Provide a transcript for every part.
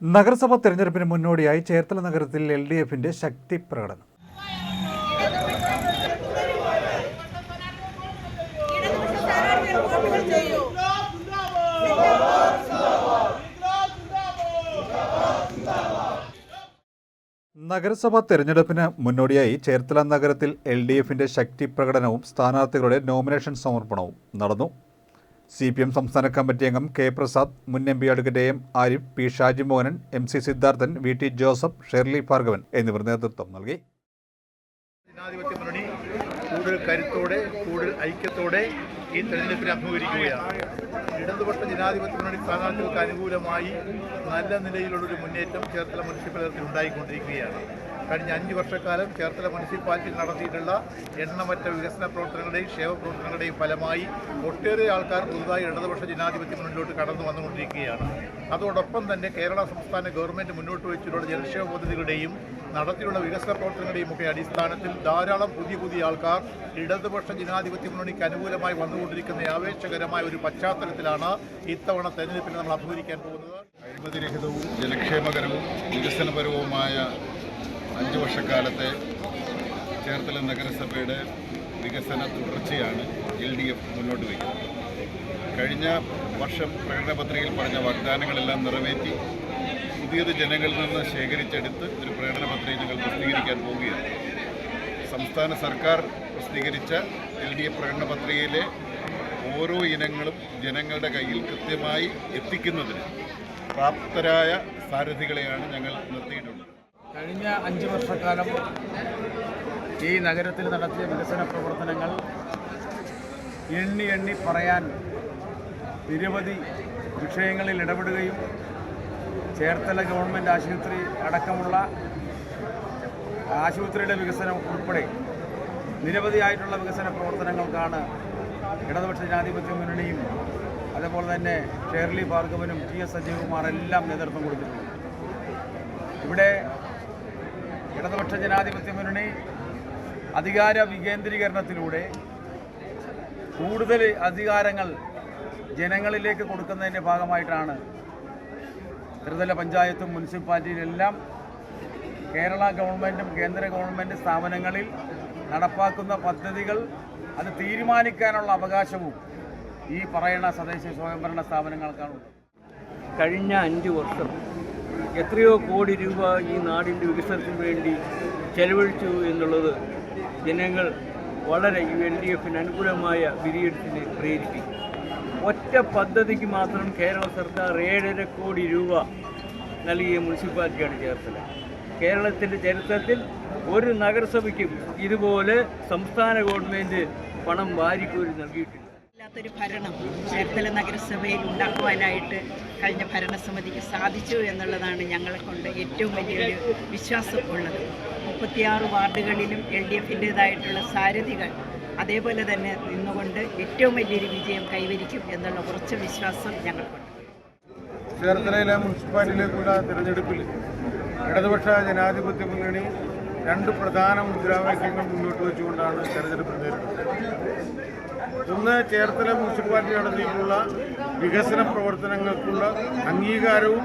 നഗരസഭാ തെരഞ്ഞെടുപ്പിന് മുന്നോടിയായി ചേർത്തല നഗരത്തിൽ എൽ ഡി എഫിന്റെ ശക്തി പ്രകടനം. നഗരസഭാ തെരഞ്ഞെടുപ്പിന് മുന്നോടിയായി ചേർത്തല നഗരത്തിൽ എൽ ഡി എഫിന്റെ ശക്തി പ്രകടനവും സ്ഥാനാർത്ഥികളുടെ നോമിനേഷൻ സമർപ്പണവും നടന്നു. സി പി എം സംസ്ഥാന കമ്മിറ്റി അംഗം കെ പ്രസാദ് മുൻ M P advocate M Arif P Shaji Mohanan M C Siddharthan V T Joseph Shirley Bhargavan എന്നിവർ നേതൃത്വം നൽകി. ജനാധിപത്യ മുന്നണി കൂടുതൽ കരുത്തോടെ കൂടുതൽ ഐക്യത്തോടെ ഈ തെരഞ്ഞെടുപ്പിനെ അഭിമുഖീകരിക്കുകയാണ്. ഇടതുപക്ഷ ജനാധിപത്യ മുന്നണി സ്ഥാനാർത്ഥികൾക്ക് അനുകൂലമായി നല്ല നിലയിലുള്ളൊരു മുന്നേറ്റം ചേർത്തല മുനിസിപ്പാലിറ്റി ഉണ്ടായിക്കൊണ്ടിരിക്കുകയാണ്. കഴിഞ്ഞ അഞ്ച് വർഷക്കാലം ചേർത്തല മുനിസിപ്പാലിറ്റിയിൽ നടത്തിയിട്ടുള്ള എണ്ണമറ്റ വികസന പ്രവർത്തനങ്ങളുടെയും ക്ഷേമ പ്രവർത്തനങ്ങളുടെയും ഫലമായി ഒട്ടേറെ ആൾക്കാർ പുതുതായി ഇടതുപക്ഷ ജനാധിപത്യം മുന്നിലോട്ട് കടന്നു വന്നുകൊണ്ടിരിക്കുകയാണ്. അതോടൊപ്പം തന്നെ കേരള സംസ്ഥാന ഗവൺമെന്റ് മുന്നോട്ട് വെച്ചിട്ടുള്ള ജലക്ഷേമ പദ്ധതികളുടെയും നടത്തിയുള്ള വികസന പ്രവർത്തനങ്ങളുടെയും ഒക്കെ അടിസ്ഥാനത്തിൽ ധാരാളം പുതിയ പുതിയ ആൾക്കാർ ഇടതുപക്ഷ ജനാധിപത്യ മുന്നണിക്ക് അനുകൂലമായി വന്നുകൊണ്ടിരിക്കുന്ന ആവേശകരമായ ഒരു പശ്ചാത്തലത്തിലാണ് ഇത്തവണ തെരഞ്ഞെടുപ്പിൽ നമ്മൾ അഭിമുഖീകരിക്കാൻ പോകുന്നത്. അഴിമതിരഹിതവും ജനക്ഷേമകരവും വികസനപരവുമായ അഞ്ച് വർഷക്കാലത്തെ ചേർത്തല നഗരസഭയുടെ വികസന തുടർച്ചയാണ് എൽ ഡി എഫ് മുന്നോട്ട് വയ്ക്കുന്നത്. കഴിഞ്ഞ വർഷം പ്രകടന പത്രികയിൽ പറഞ്ഞ വാഗ്ദാനങ്ങളെല്ലാം നിറവേറ്റി പുതിയത് ജനങ്ങളിൽ നിന്ന് ശേഖരിച്ചെടുത്ത് ഒരു പ്രകടന പത്രിക ഞങ്ങൾ പ്രസിദ്ധീകരിക്കാൻ പോവുകയാണ്. സംസ്ഥാന സർക്കാർ പ്രസിദ്ധീകരിച്ച എൽ ഡി എഫ് പ്രകടന പത്രികയിലെ ഓരോ ഇനങ്ങളും ജനങ്ങളുടെ കയ്യിൽ കൃത്യമായി എത്തിക്കുന്നതിന് പ്രാപ്തരായ സാരഥികളെയാണ് ഞങ്ങൾ നിർത്തിയിട്ടുള്ളത്. കഴിഞ്ഞ അഞ്ച് വർഷക്കാലം ഈ നഗരത്തിൽ നടത്തിയ വികസന പ്രവർത്തനങ്ങൾ എണ്ണി എണ്ണി പറയാൻ നിരവധി വിഷയങ്ങളിൽ ഇടപെടുകയും ചേർത്തല ഗവൺമെന്റ് ആശുപത്രി അടക്കമുള്ള ആശുപത്രിയുടെ വികസനം ഉൾപ്പെടെ നിരവധിയായിട്ടുള്ള വികസന പ്രവർത്തനങ്ങൾക്കാണ് ഇടതുപക്ഷ ജനാധിപത്യ മുന്നണിയും അതേപോലെ തന്നെ ഷേർലി ഭാർഗവനും ടി എസ് സജീവകുമാർ എല്ലാം നേതൃത്വം കൊടുത്തിട്ടുണ്ട് ഇവിടെ ഇടതുപക്ഷ ജനാധിപത്യ മുന്നണി അധികാര വികേന്ദ്രീകരണത്തിലൂടെ കൂടുതൽ അധികാരങ്ങൾ ജനങ്ങളിലേക്ക് കൊടുക്കുന്നതിന്റെ ഭാഗമായിട്ടാണ് ത്രിതല പഞ്ചായത്തും മുനിസിപ്പാലിറ്റിയിലെല്ലാം കേരള ഗവൺമെന്റും കേന്ദ്ര ഗവൺമെന്റ് സ്ഥാപനങ്ങളിൽ നടപ്പാക്കുന്ന പദ്ധതികൾ അത് തീരുമാനിക്കാനുള്ള അവകാശവും ഈ പറയുന്ന സ്വദേശി സ്വയംഭരണ സ്ഥാപനങ്ങൾക്കാണ് കഴിഞ്ഞ അഞ്ച് വർഷം എത്രയോ കോടി രൂപ ഈ നാടിന്റെ വികസനത്തിന് വേണ്ടി ചെലവഴിച്ചു എന്നുള്ളത് ജനങ്ങൾ വളരെ യു എൽ ഡി എഫിന് അനുകൂലമായ വിധിയെടുപ്പിന് പ്രേരിപ്പിക്കും. ഒറ്റ പദ്ധതിക്ക് മാത്രം കേരള സർക്കാർ ഏഴര കോടി രൂപ നൽകിയ മുനിസിപ്പാലിറ്റിയാണ് ചേർത്തല. കേരളത്തിന്റെ ചരിത്രത്തിൽ ഒരു നഗരസഭയ്ക്കും ഇതുപോലെ സംസ്ഥാന ഗവൺമെന്റ് പണം വാരിക്കോരി നൽകിയിട്ടില്ല. ഇല്ലാത്തൊരു ഭരണം ചേർത്തല നഗരസഭയിൽ ഉണ്ടാക്കുവാനായിട്ട് കഴിഞ്ഞ ഭരണസമിതിക്ക് സാധിച്ചു എന്നുള്ളതാണ് ഞങ്ങളെ കൊണ്ട് ഏറ്റവും വലിയൊരു വിശ്വാസം ഉള്ളത് മുപ്പത്തിയാറ് വാർഡുകളിലും എൽ ഡി എഫിന്റേതായിട്ടുള്ള സാരഥികൾ അതേപോലെ തന്നെ നിന്നുകൊണ്ട് ഏറ്റവും വലിയൊരു വിജയം കൈവരിക്കും എന്നുള്ള കുറച്ച് വിശ്വാസം ഞങ്ങൾക്കുണ്ട്. ചേർത്തലയിലെ മുനിസിപ്പാലിറ്റിയിലേക്കുള്ള തിരഞ്ഞെടുപ്പിൽ ഇടതുപക്ഷ ജനാധിപത്യ മുന്നണി രണ്ട് പ്രധാന മുദ്രാവാക്യങ്ങൾ മുന്നോട്ട് വെച്ചുകൊണ്ടാണ് തെരഞ്ഞെടുപ്പ് നേരിടുന്നത്. ഒന്ന് ചേർത്തല മുനിസിപ്പാലിറ്റി നടത്തിയിട്ടുള്ള വികസന പ്രവർത്തനങ്ങൾക്കുള്ള അംഗീകാരവും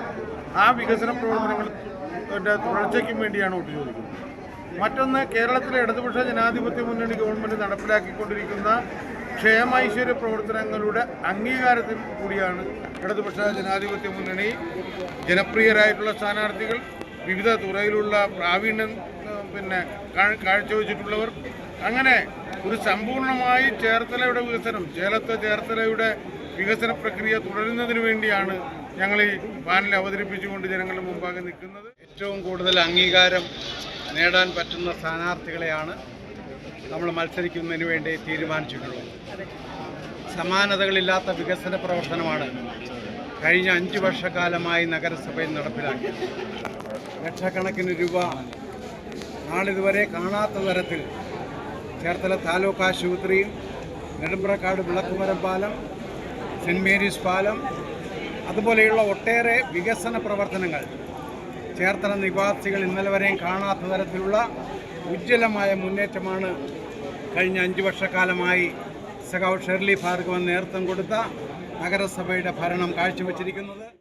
ആ വികസന പ്രവർത്തനങ്ങളുടെ തുടർച്ചയ്ക്കും വേണ്ടിയാണ് വോട്ട് ചോദിക്കുന്നത്. മറ്റൊന്ന് കേരളത്തിലെ ഇടതുപക്ഷ ജനാധിപത്യ മുന്നണി ഗവൺമെന്റ് നടപ്പിലാക്കിക്കൊണ്ടിരിക്കുന്ന ക്ഷേമൈശ്വര്യ പ്രവർത്തനങ്ങളുടെ അംഗീകാരത്തിൽ കൂടിയാണ് ഇടതുപക്ഷ ജനാധിപത്യ മുന്നണി ജനപ്രിയരായിട്ടുള്ള സ്ഥാനാർത്ഥികൾ. വിവിധ തുറയിലുള്ള പ്രാവീണ്യം പിന്നെ കാഴ്ച വെച്ചിട്ടുള്ളവർ അങ്ങനെ ഒരു സമ്പൂർണമായി ചേർത്തലയുടെ വികസനം ചേലത്തെ ചേർത്തലയുടെ വികസന പ്രക്രിയ തുടരുന്നതിന് വേണ്ടിയാണ് ഞങ്ങൾ ഈ പാനൽ അവതരിപ്പിച്ചുകൊണ്ട് ജനങ്ങളുടെ മുമ്പാകെ നിൽക്കുന്നത്. ഏറ്റവും കൂടുതൽ അംഗീകാരം നേടാൻ പറ്റുന്ന സ്ഥാനാർത്ഥികളെയാണ് നമ്മൾ മത്സരിക്കുന്നതിന് വേണ്ടി തീരുമാനിച്ചിട്ടുള്ളത്. സമാനതകളില്ലാത്ത വികസന പ്രവർത്തനമാണ് കഴിഞ്ഞ അഞ്ച് വർഷക്കാലമായി നഗരസഭയിൽ നടപ്പിലാക്കിയത്. ലക്ഷക്കണക്കിന് രൂപ നാളിതുവരെ കാണാത്ത തരത്തിൽ ചേർത്തല താലൂക്ക് ആശുപത്രിയിൽ നെടുമ്പ്രക്കാട് വിളക്കുമരം പാലം സെന്റ് മേരീസ് പാലം അതുപോലെയുള്ള ഒട്ടേറെ വികസന പ്രവർത്തനങ്ങൾ ചേർത്തല നിവാസികൾ ഇന്നലെ വരെയും കാണാത്ത തരത്തിലുള്ള ഉജ്ജ്വലമായ മുന്നേറ്റമാണ് കഴിഞ്ഞ അഞ്ച് വർഷക്കാലമായി സഖാവ് ഷെർലി ഭാർഗവൻ നേതൃത്വം കൊടുത്ത നഗരസഭയുടെ ഭരണം കാഴ്ചവെച്ചിരിക്കുന്നത്.